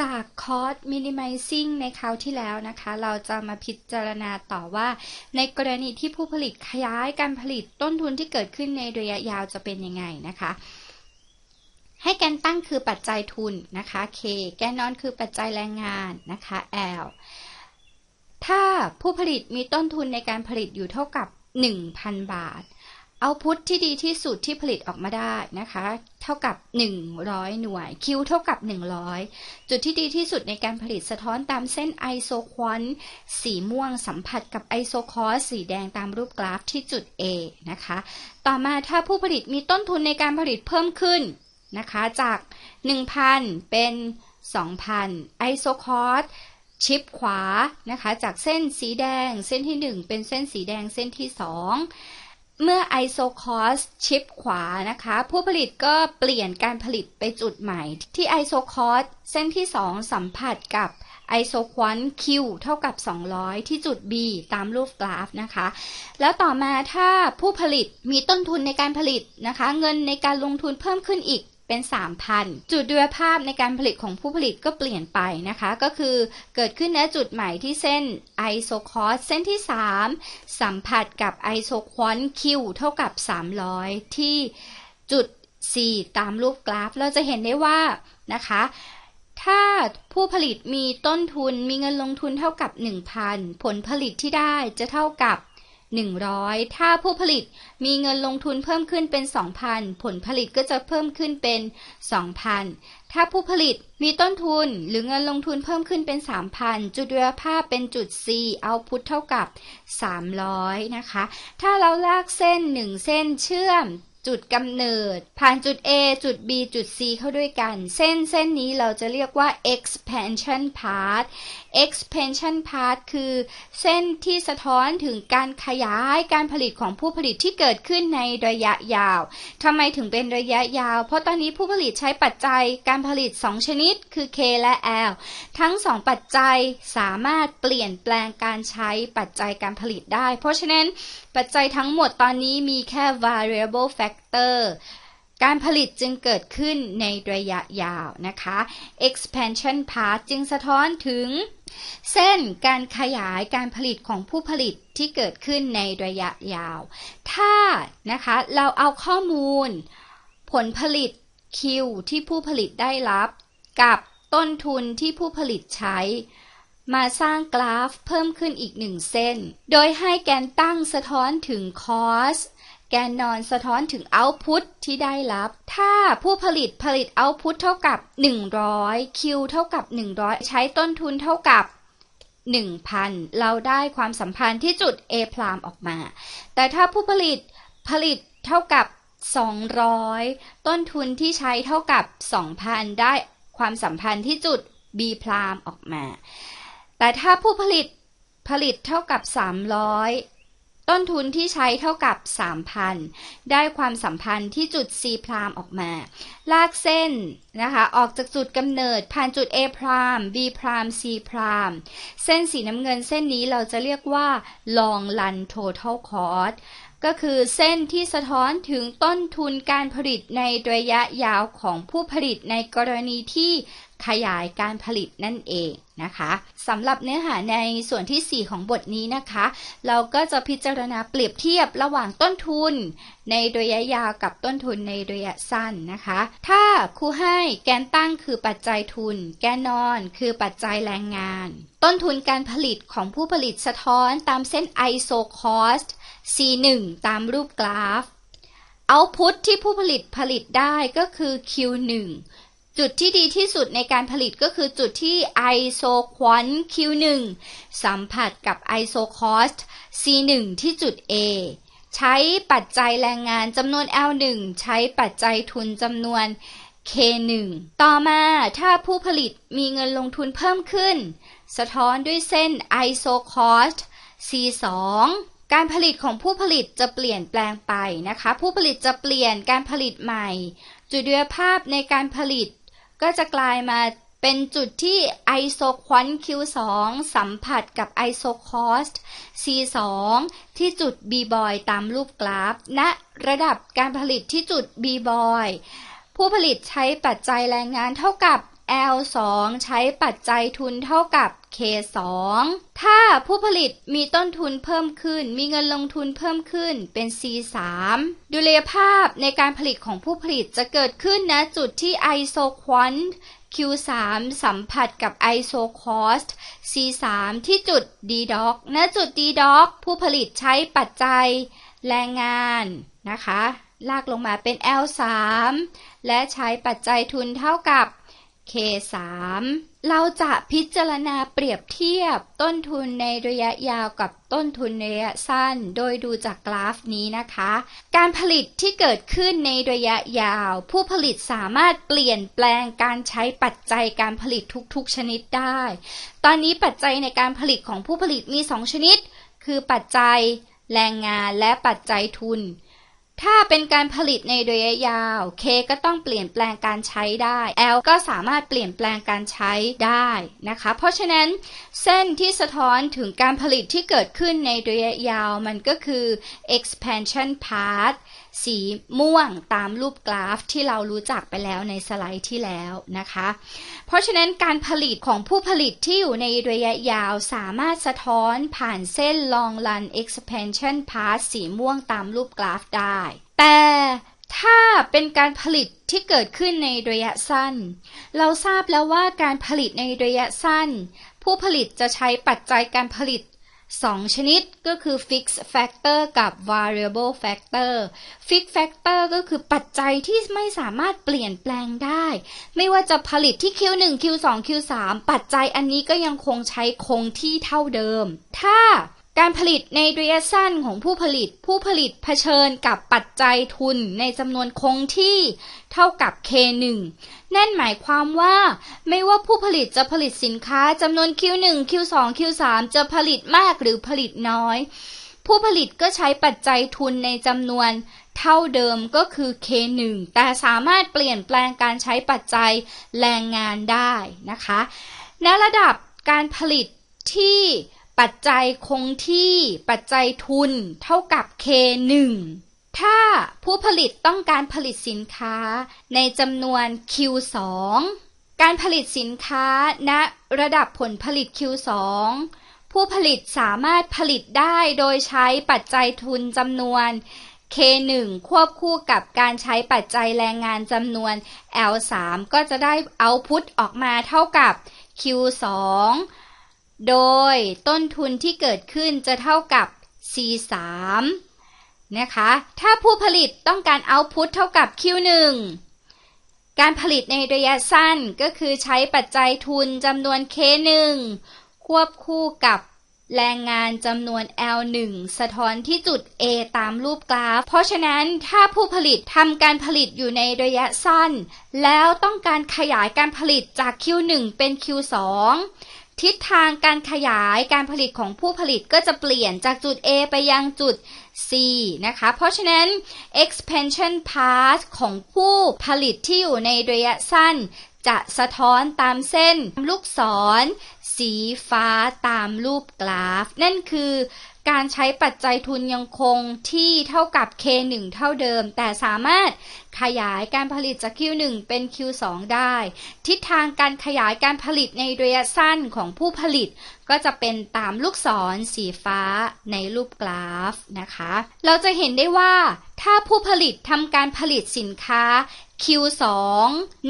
จากคอร์ส minimizing ในคราวที่แล้วนะคะ เราจะมาพิจารณาต่อว่า ในกรณีที่ผู้ผลิตขยายการผลิตต้นทุนที่เกิดขึ้นในระยะยาวจะเป็นยังไงนะคะ ให้แกนตั้งคือปัจจัยทุนนะคะ K แกนนอนคือปัจจัยแรงงานนะคะ L ถ้าผู้ผลิตมีต้นทุนในการผลิตอยู่เท่ากับ 1,000 บาท เอาพุทที่ดีที่สุดที่ผลิตออกมาได้นะคะ เท่ากับ 100 หน่วย Q เท่ากับ 100 จุดที่ดีที่สุดในการผลิตสะท้อนตามเส้นไอโซควอนสีม่วงสัมผัสกับไอโซคอสสีแดงตามรูปกราฟที่จุด A นะคะ ต่อมาถ้าผู้ผลิตมีต้นทุนในการผลิตเพิ่มขึ้นนะคะ จาก 1,000 เป็น 2,000 ไอโซคอสชิปขวานะคะ จากเส้นสีแดง เส้นที่ 1 เป็นเส้นสีแดงเส้นที่ 2 เมื่อไอโซคอสชิปขวานะคะ ผู้ผลิตก็เปลี่ยนการผลิตไปจุดใหม่ ที่ไอโซคอสเส้นที่ 2 สัมผัสกับไอโซควอน Q เท่ากับ 200 ที่จุด B ตามรูปกราฟนะคะ แล้วต่อมาถ้าผู้ผลิตมีต้นทุนในการผลิตนะคะ เงินในการลงทุนเพิ่มขึ้นอีก เป็น 3,000 จุดดุลภาพในการผลิตของผู้ผลิตก็เปลี่ยนไปนะคะ ก็คือเกิดขึ้นณจุดใหม่ที่เส้นไอโซคอสเส้นที่ 3 สัมผัสกับไอโซควอนคิวเท่ากับ 300 ที่จุด 4 ตามรูปกราฟ เราจะเห็นได้ว่านะคะถ้าผู้ผลิตมีต้นทุนมีเงินลงทุนเท่ากับ 1,000 ผลผลิตที่ได้จะเท่ากับ 100 ถ้าผู้ผลิตมีเงินลงทุนเพิ่มขึ้นเป็น 2,000 ผลผลิตก็จะเพิ่มขึ้นเป็น 2,000 ถ้าผู้ผลิตมีต้นทุนหรือเงินลงทุนเพิ่มขึ้นเป็น 3,000 จุดเรือภาพเป็นจุด C เอาพุทเท่ากับ 300 นะคะ ถ้าเราลากเส้น 1 เส้นเชื่อม จุดกำเนิด ผ่านจุด A จุด B จุด C เข้าด้วยกัน เส้นเส้นนี้เราจะเรียกว่า expansion path expansion path คือเส้นที่สะท้อนถึงการขยายการผลิตของผู้ผลิตที่เกิดขึ้นในระยะยาวทำไมถึงเป็นระยะยาว เพราะตอนนี้ผู้ผลิตใช้ปัจจัยการผลิต 2 ชนิด คือ K และ L ทั้ง 2 ปัจจัยสามารถเปลี่ยนแปลงการใช้ปัจจัยการผลิตได้ เพราะฉะนั้นปัจจัยทั้งหมดตอนนี้มีแค่ variable factor การผลิตจึงเกิดขึ้นในระยะยาวนะคะ expansion path จึงสะท้อนถึง เส้นการขยายการผลิตของผู้ผลิตที่เกิดขึ้นในระยะยาว ถ้านะคะเราเอาข้อมูล ผลผลิต Q ที่ผู้ผลิตได้รับ กับต้นทุนที่ผู้ผลิตใช้ มาสร้างกราฟเพิ่มขึ้นอีกหนึ่งเส้น โดยให้แกนตั้งสะท้อนถึง cost แกนนอนสะท้อนถึง output ที่ได้รับ ถ้าผู้ผลิตผลิต output เท่ากับ 100 Q เท่ากับ 100 ใช้ต้นทุนเท่ากับ 1,000 เราได้ความสัมพันธ์ที่จุด A พรามออกมา แต่ถ้าผู้ผลิตผลิตเท่ากับ 200 ต้นทุนที่ใช้เท่ากับ 2,000 ได้ความสัมพันธ์ที่จุด B พรามออกมา แต่ถ้าผู้ผลิตผลิตเท่ากับ 300 ต้นทุนที่ใช้เท่ากับ 3,000 ได้ความสัมพันธ์ที่จุด C พรามออกมา ลากเส้นนะคะ ออกจากจุดกำเนิดผ่านจุด A พราม B พราม C พราม เส้นสีน้ำเงินเส้นนี้เราจะเรียกว่า long run total cost ก็คือเส้นที่สะท้อนถึงต้นทุนการผลิตในระยะยาวของผู้ผลิตในกรณีที่ ขยายการผลิตนั่นเองนะคะสำหรับเนื้อหาในส่วนที่ 4 ของบทนี้นะคะ เราก็จะพิจารณาเปรียบเทียบระหว่างต้นทุน ในระยะยาวกับต้นทุนในระยะสั้นนะคะ ถ้าครูให้แกนตั้งคือปัจจัยทุน แกนนอนคือปัจจัยแรงงาน ต้นทุนการผลิตของผู้ผลิตสะท้อนตามเส้นไอโซคอส C1 ตามรูปกราฟ เอาพุทที่ผู้ผลิตผลิตได้ก็คือ Q1 จุดที่ดีที่สุดในการผลิตก็คือจุดที่ไอโซควอน Q1 สัมผัสกับไอโซคอส C1 ที่จุด A ใช้ปัจจัยแรงงานจำนวน L1 ใช้ปัจจัยทุนจำนวน K1 ต่อมาถ้าผู้ผลิตมีเงินลงทุนเพิ่มขึ้น สะท้อนด้วยเส้นไอโซคอส C2 การผลิตของผู้ผลิตจะเปลี่ยนแปลงไปนะคะ ผู้ผลิตจะเปลี่ยนการผลิตใหม่ จุดเดือภาพในการผลิต ก็จะกลายมาเป็นจุดที่ไอโซควอน Q2 สัมผัสกับไอโซคอส C2 ที่จุด B บอยตามรูปกราฟณระดับการผลิตที่จุด B บอยผู้ผลิตใช้ปัจจัยแรงงานเท่ากับ L 2 ใช้ปัจจัยทุนเท่ากับ K 2 ถ้าผู้ผลิตมีต้นทุนเพิ่มขึ้น มีเงินลงทุนเพิ่มขึ้นเป็น C 3 ดุลยภาพในการผลิตของผู้ผลิตจะเกิดขึ้นณจุดที่ isoquant Q3 สัมผัสกับ isocost C3 ที่จุด D dot ณจุด D dot ผู้ผลิตใช้ปัจจัยแรงงานนะคะ ลากลงมาเป็น L3 และใช้ปัจจัยทุนเท่ากับ K3 เราจะพิจารณาเปรียบเทียบต้นทุนในระยะยาวกับต้นทุนในระยะสั้น โดยดูจากกราฟนี้นะคะ การผลิตที่เกิดขึ้นในระยะยาว ผู้ผลิตสามารถเปลี่ยนแปลงการใช้ปัจจัยการผลิตทุกๆชนิดได้ ตอนนี้ปัจจัยในการผลิตของผู้ผลิตมี 2 ชนิด คือปัจจัยแรงงานและปัจจัยทุน ถ้าเป็นการผลิตในระยะยาว K ก็ต้องเปลี่ยนแปลงการใช้ได้ L ก็สามารถเปลี่ยนแปลงการใช้ได้นะคะ เพราะฉะนั้นเส้นที่สะท้อนถึงการผลิตที่เกิดขึ้นในระยะยาวมันก็คือ expansion path สีม่วงตามรูปกราฟที่เรารู้จักไปแล้วในสไลด์ที่แล้วนะคะ เพราะฉะนั้นการผลิตของผู้ผลิตที่อยู่ในระยะยาวสามารถสะท้อนผ่านเส้น long run expansion path สีม่วงตามรูปกราฟได้ แต่ถ้าเป็นการผลิตที่เกิดขึ้นในระยะสั้น เราทราบแล้วว่าการผลิตในระยะสั้น ผู้ผลิตจะใช้ปัจจัยการผลิต สองชนิดก็คือ fixed factor กับ variable factor fixed factor ก็คือปัจจัยที่ไม่สามารถเปลี่ยนแปลงได้ ไม่ว่าจะผลิตที่ Q1 Q2 Q3 ปัจจัยอันนี้ก็ยังคงใช้คงที่เท่าเดิม ถ้า การผลิตในระยะสั้นของผู้ผลิต ผู้ผลิตเผชิญกับปัจจัยทุนในจำนวนคงที่เท่ากับ K1 นั่นหมายความว่า ไม่ว่าผู้ผลิตจะผลิตสินค้าจำนวน Q1 Q2 Q3 จะผลิตมากหรือผลิตน้อย ผู้ผลิตก็ใช้ปัจจัยทุนในจำนวนเท่าเดิมก็คือ K1 แต่สามารถเปลี่ยนแปลงการใช้ปัจจัยแรงงานได้นะคะ ณระดับการผลิตที่ ปัจจัยคงที่ปัจจัยทุน เท่ากับ K1 ถ้าผู้ผลิตต้องการผลิตสินค้าในจำนวน Q2 การผลิตสินค้าณระดับผลผลิต Q2 ผู้ผลิตสามารถผลิตได้โดยใช้ปัจจัยทุนจำนวน K1 ควบคู่กับการใช้ปัจจัยแรงงานจำนวน L3 ก็จะได้เอาพุตออกมาเท่ากับ Q2 โดยต้นทุนที่เกิดขึ้นจะเท่ากับ C3 นะคะ ถ้าผู้ผลิตต้องการเอาพุตเท่ากับ Q1 การผลิตในระยะสั้นก็คือใช้ปัจจัยทุนจำนวน K1 ควบคู่กับแรงงานจำนวน L1 สะท้อนที่จุด A ตามรูปกราฟ เพราะฉะนั้นถ้าผู้ผลิตทำการผลิตอยู่ในระยะสั้น แล้วต้องการขยายการผลิตจาก Q1 เป็น Q2 ทิศทางการขยายการผลิตของผู้ผลิตก็จะเปลี่ยนจากจุด A ไปยังจุด C นะคะ เพราะฉะนั้น expansion path ของผู้ผลิตที่อยู่ในระยะสั้น จะสะท้อนตามเส้นลูกศร สีฟ้าตามรูปกราฟ นั่นคือ การใช้ปัจจัยทุนยังคงที่เท่ากับ K1 เท่าเดิม แต่สามารถขยายการผลิตจาก Q1 เป็น Q2 ได้ ทิศทางการขยายการผลิตในระยะสั้นของผู้ผลิต ก็จะเป็นตามลูกศรสีฟ้าในรูปกราฟนะคะ เราจะเห็นได้ว่าถ้าผู้ผลิตทำการผลิตสินค้า Q2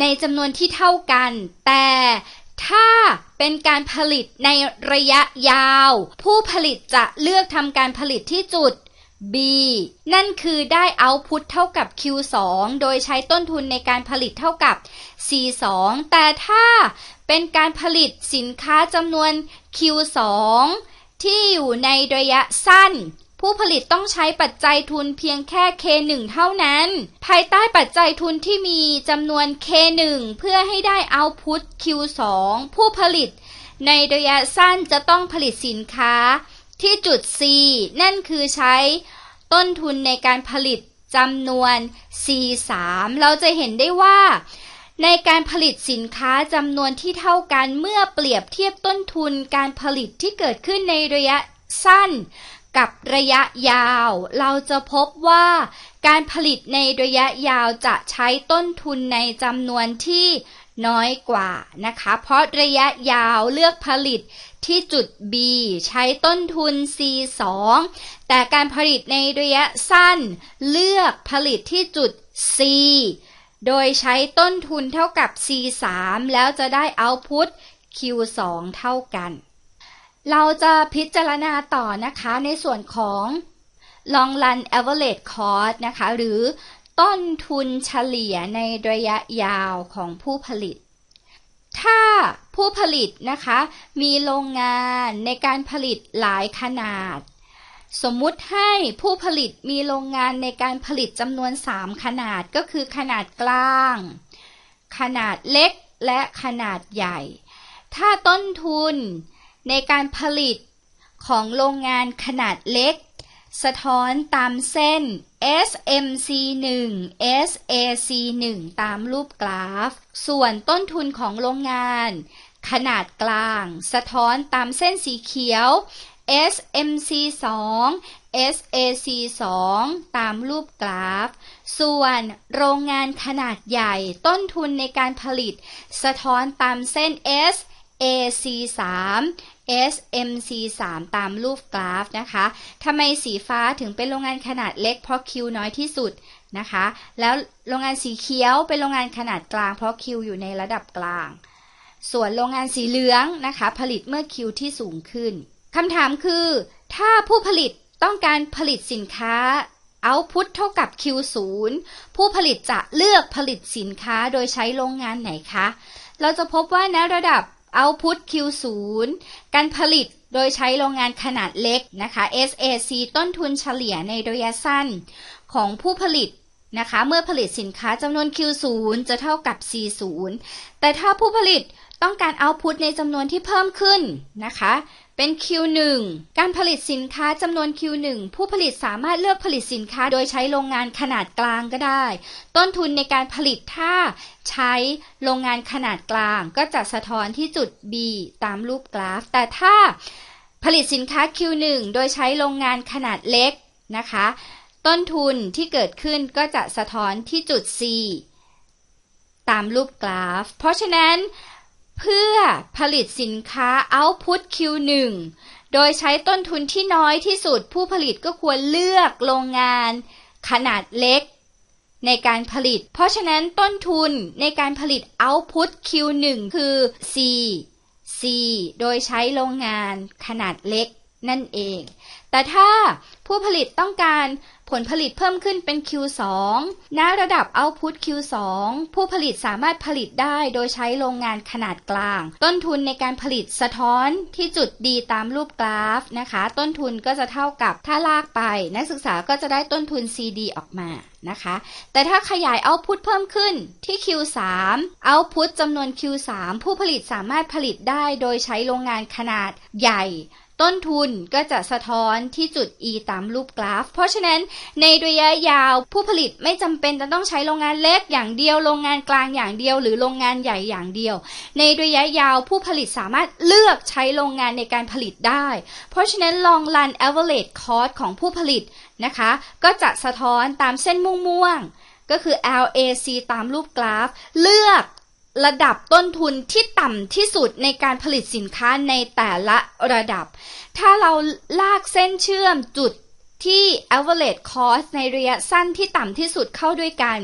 ในจำนวนที่เท่ากัน แต่ ถ้าเป็นการผลิตในระยะยาว ผู้ผลิตจะเลือกทำการผลิตที่จุด B นั่นคือได้เอาพุตเท่ากับ Q2 โดยใช้ต้นทุนในการผลิตเท่ากับ C2 แต่ถ้าเป็นการผลิตสินค้าจำนวน Q2 ที่อยู่ในระยะสั้น ผู้ผลิตต้องใช้ปัจจัยทุนเพียงแค่ K1 เท่านั้น ภายใต้ปัจจัยทุนที่มีจำนวน K1 เพื่อให้ได้เอาพุต Q2 ผู้ผลิต ในระยะสั้นจะต้องผลิตสินค้า ที่จุด C นั่นคือใช้ต้นทุนในการผลิตจำนวน C3 เราจะเห็นได้ว่าในการผลิตสินค้าจำนวนที่เท่ากันเมื่อเปรียบเทียบต้นทุนการผลิตที่เกิดขึ้นในระยะสั้น กับระยะยาว เราจะพบว่าการผลิตในระยะยาวจะใช้ต้นทุนในจำนวนที่น้อยกว่านะคะ เพราะระยะยาวเลือกผลิตที่จุด B ใช้ต้นทุน C2 แต่การผลิตในระยะสั้น เลือกผลิตที่จุด C โดยใช้ต้นทุนเท่ากับ C3 แล้วจะได้ output Q2 เท่ากัน เราจะพิจารณาต่อนะคะในส่วนของ long run average cost นะคะ หรือต้นทุนเฉลี่ยในระยะยาวของผู้ผลิต ถ้าผู้ผลิตนะคะ มีโรงงานในการผลิตหลายขนาด สมมุติให้ผู้ผลิตมีโรงงานในการผลิตจำนวน 3 ขนาดก็คือขนาดกลาง ขนาดเล็กและขนาดใหญ่ ถ้าต้นทุน ในการผลิตของโรงงานขนาดเล็ก สะท้อนตามเส้น SMC1 SAC1 ตามรูปกราฟ ส่วนต้นทุนของโรงงาน ขนาดกลาง สะท้อนตามเส้นสีเขียว SMC2 SAC2 ตามรูปกราฟ ส่วนโรงงานขนาดใหญ่ต้นทุนในการผลิต สะท้อนตามเส้น S AC 3 SMC3 ตามรูปกราฟนะคะทำไมสีฟ้าถึงเป็นโรงงานขนาดเล็กเพราะ Q น้อยที่สุดนะคะ แล้วโรงงานสีเขียวเป็นโรงงานขนาดกลางเพราะ Q อยู่ในระดับกลาง ส่วนโรงงานสีเหลืองนะคะ ผลิตเมื่อ Q ที่สูงขึ้นคำถามคือ ถ้าผู้ผลิตต้องการผลิตสินค้า output เท่ากับ Q0 ผู้ผลิตจะเลือกผลิตสินค้าโดยใช้โรงงานไหนคะ เราจะพบว่าณระดับ output Q0 การผลิตโดยใช้โรงงานขนาดเล็กนะคะ SAC ต้นทุนเฉลี่ยในระยะสั้นของผู้ผลิตนะคะเมื่อผลิตสินค้าจำนวน Q0 จะเท่ากับ C0 แต่ถ้าผู้ผลิตต้องการ output ในจำนวนที่เพิ่มขึ้นนะคะ เป็น Q1 การผลิตสินค้าจำนวน Q1 ผู้ผลิตสามารถเลือกผลิตสินค้าโดยใช้โรงงานขนาดกลางก็ได้ ต้นทุนในการผลิตถ้าใช้โรงงานขนาดกลางก็จะสะท้อนที่จุด B ตามรูปกราฟ แต่ถ้าผลิตสินค้า Q1 โดยใช้โรงงานขนาดเล็กนะคะ ต้นทุนที่เกิดขึ้นก็จะสะท้อนที่จุด C ตามรูปกราฟ เพราะฉะนั้น เพื่อผลิตสินค้า output Q1 โดยใช้ต้นทุนที่น้อยที่สุดผู้ผลิตก็ควรเลือกโรงงาน ขนาดเล็ก ในการผลิต เพราะฉะนั้นต้นทุนในการผลิต output Q1 คือ C C โดยใช้โรงงานขนาดเล็กนั่นเอง แต่ถ้าผู้ผลิตต้องการ ผลผลิตเพิ่มขึ้นเป็น Q2 ณระดับ output Q2 ผู้ผลิตสามารถผลิตได้โดยใช้โรงงานขนาดกลาง ต้นทุนในการผลิตสะท้อนที่จุดดีตามรูปกราฟนะคะ ต้นทุนก็จะเท่ากับถ้าลากไป นักศึกษาก็จะได้ต้นทุน CD ออกมานะคะ แต่ถ้าขยาย output เพิ่มขึ้นที่ Q3 output จำนวน Q3 ผู้ผลิตสามารถผลิตได้โดยใช้โรงงานขนาดใหญ่ ต้นทุนก็จะสะท้อนที่จุด E ตามรูปกราฟ เพราะฉะนั้นในระยะยาวผู้ผลิตไม่จำเป็นจะต้องใช้โรงงานเล็กอย่างเดียว โรงงานกลางอย่างเดียว หรือโรงงานใหญ่อย่างเดียว ในระยะยาวผู้ผลิตสามารถเลือกใช้โรงงานในการผลิตได้ เพราะฉะนั้น long run average cost ของผู้ผลิตนะคะ ก็จะสะท้อนตามเส้นม่วงๆก็คือ LAC ตามรูปกราฟ เลือก ระดับต้นทุนที่ต่ำที่สุดในการผลิตสินค้าในแต่ละระดับ ถ้าเราลากเส้นเชื่อมจุดที่ average cost ในระยะสั้นที่ต่ำที่สุดเข้าด้วยกัน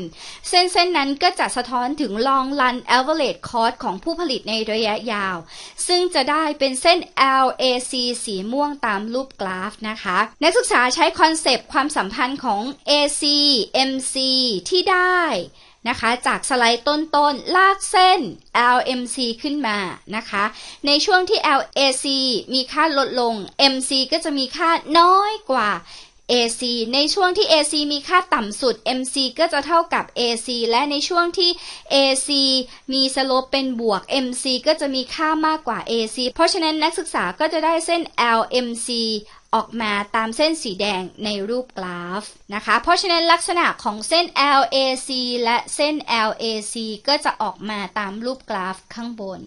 เส้นเส้นนั้นก็จะสะท้อนถึง long run average cost ของผู้ผลิตในระยะยาว ซึ่งจะได้เป็นเส้น LAC สีม่วงตามรูปกราฟนะคะ นักศึกษาใช้คอนเซปต์ความสัมพันธ์ของ AC MC ที่ได้ นะคะ จากสไลด์ต้นๆ ลากเส้น LMC ขึ้นมานะคะ ในช่วงที่ LAC มีค่าลดลง MC ก็จะมีค่าน้อยกว่า AC ในช่วงที่ AC มีค่าต่ำสุด MC ก็จะเท่ากับ AC และในช่วงที่ AC มีสโลปเป็นบวก MC ก็จะมีค่ามากกว่า AC เพราะฉะนั้นนักศึกษาก็จะได้เส้น LMC ออกมาตามเส้นสีแดงในรูปกราฟนะคะ เพราะฉะนั้นลักษณะของเส้น LAC และเส้น LAC ก็จะออกมาตามรูปกราฟข้างบน